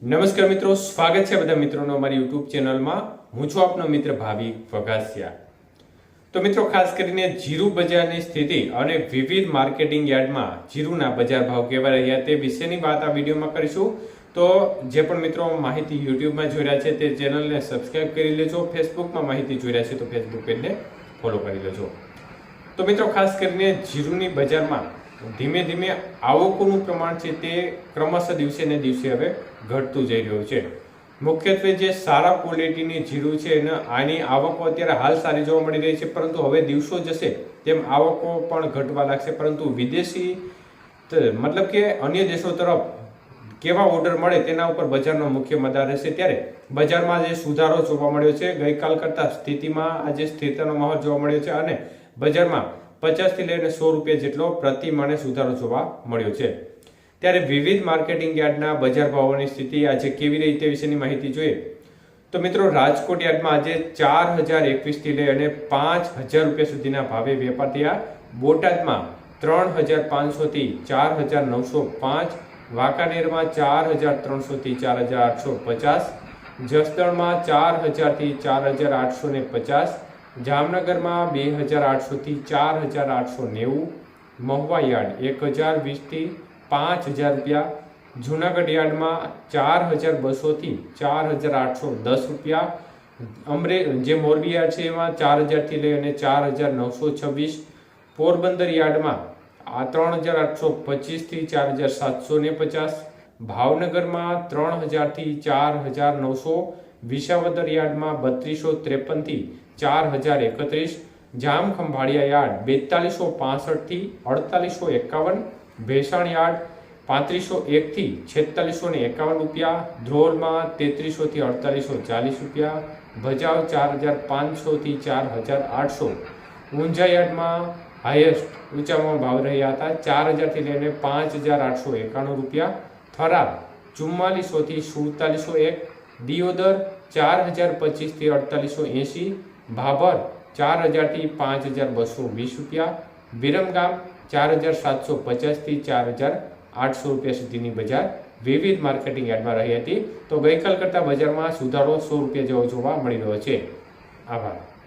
નમસ્કાર મિત્રો, સ્વાગત છે બધા મિત્રોનો અમારી યુટ્યુબ ચેનલમાં. હું છું આપનો મિત્ર ભાવિક વઘાસિયા તો મિત્રો, ખાસ કરીને જીરું બજારની સ્થિતિ અને વિવિધ માર્કેટિંગ યાર્ડમાં જીરુના બજાર ભાવ કેવા રહ્યા તે વિશેની વાત આ વિડીયોમાં કરીશું. તો જે પણ મિત્રો માહિતી યુટ્યુબમાં જોઈ રહ્યા છે તે ચેનલને સબસ્ક્રાઇબ કરી લેજો, ફેસબુકમાં માહિતી જોઈ રહ્યા છે તો ફેસબુક પેજને ફોલો કરી લેજો. તો મિત્રો, ખાસ કરીને જીરુની બજારમાં ધીમે ધીમે આવકોનું પ્રમાણ છે તે ક્રમશઃ દિવસે ને દિવસે હવે ઘટતું જઈ રહ્યું છે. મુખ્યત્વે જે સારા ક્વોલિટીની જીરું છે એને આની આવકો અત્યારે હાલ સારી જોવા મળી રહી છે, પરંતુ હવે દિવસો જશે તેમ આવકો પણ ઘટવા લાગશે, પરંતુ વિદેશી મતલબ કે અન્ય દેશો તરફ કેવા ઓર્ડર મળે તેના ઉપર બજારનો મુખ્ય મદાર રહેશે. ત્યારે બજારમાં જે સુધારો જોવા મળ્યો છે, ગઈકાલ કરતાં સ્થિતિમાં આજે સ્થિરતાનો માહોલ જોવા મળ્યો છે અને બજારમાં પચાસથી લઈને સો રૂપિયા જેટલો પ્રતિ મણે સુધારો જોવા મળ્યો છે. ત્યારે વિવિધ માર્કેટિંગ યાર્ડના બજાર ભાવોની સ્થિતિ આજે કેવી રીતે વિશેની માહિતી જોઈએ? તો મિત્રો, રાજકોટ યાર્ડમાં આજે ચાર હજાર એકવીસથી લઈ અને પાંચ હજાર રૂપિયા સુધીના ભાવે વેપાર થયા. બોટાદમાં ત્રણ હજાર પાંચસોથી ચાર હજાર નવસો પાંચ, વાંકાનેરમાં ચાર હજાર ત્રણસોથી ચાર હજાર આઠસો પચાસ, જસદણમાં ચાર હજારથી ચાર હજાર આઠસો ને પચાસ જામનગરમાં બે હજાર આઠસોથી ચાર હજાર આઠસો નેવું મહુવા યાર્ડ એક હજાર વીસથી પાંચ હજાર રૂપિયા, જુનાગઢ યાર્ડમાં ચાર હજાર બસોથી ચાર હજાર આઠસો દસ રૂપિયા, અમરે જે મોરબી યાર્ડ છે એમાં ચાર હજારથી લઈ અને ચાર હજાર નવસો છવ્વીસ, પોરબંદર યાર્ડમાં આ ત્રણ હજાર આઠસો પચીસથી ચાર હજાર સાતસો ને પચાસ, ભાવનગરમાં ત્રણ હજારથી ચાર હજાર નવસો વિસાવદર યાર્ડમાં બત્રીસો ત્રેપનથી ચાર હજાર એકત્રીસ જામ ખંભાળિયા યાર્ડ બેતાલીસો પાસઠથી અડતાલીસો એકાવન, ભેસાણ યાર્ડ પાંત્રીસો એકથી છેતાલીસો ને એકાવન રૂપિયા, ધ્રોલમાં તેત્રીસોથી અડતાલીસો ચાલીસ રૂપિયા, ભજાવ ચાર હજાર પાંચસોથી ચાર હજાર આઠસો. ઊંઝા યાર્ડમાં હાઈએસ્ટ ઊંચામાં ભાવ રહ્યા હતા ચાર હજારથી લઈને પાંચ હજાર આઠસો એકાણું રૂપિયા. થરાદ ચુમ્માલીસોથી સુડતાલીસો એક દિયોદર ચાર હજાર પચીસથી અડતાલીસો એંશી, ભાભર ચાર હજારથી પાંચ હજાર બસો વીસ રૂપિયા, વિરમગામ ચાર હજાર સાતસો પચાસથી ચાર હજાર આઠસો રૂપિયા સુધીની બજાર વિવિધ માર્કેટિંગ યાર્ડમાં રહી હતી. તો ગઈકાલ કરતાં બજારમાં સુધારો સો રૂપિયા જેવો જોવા મળી રહ્યો છે. આભાર.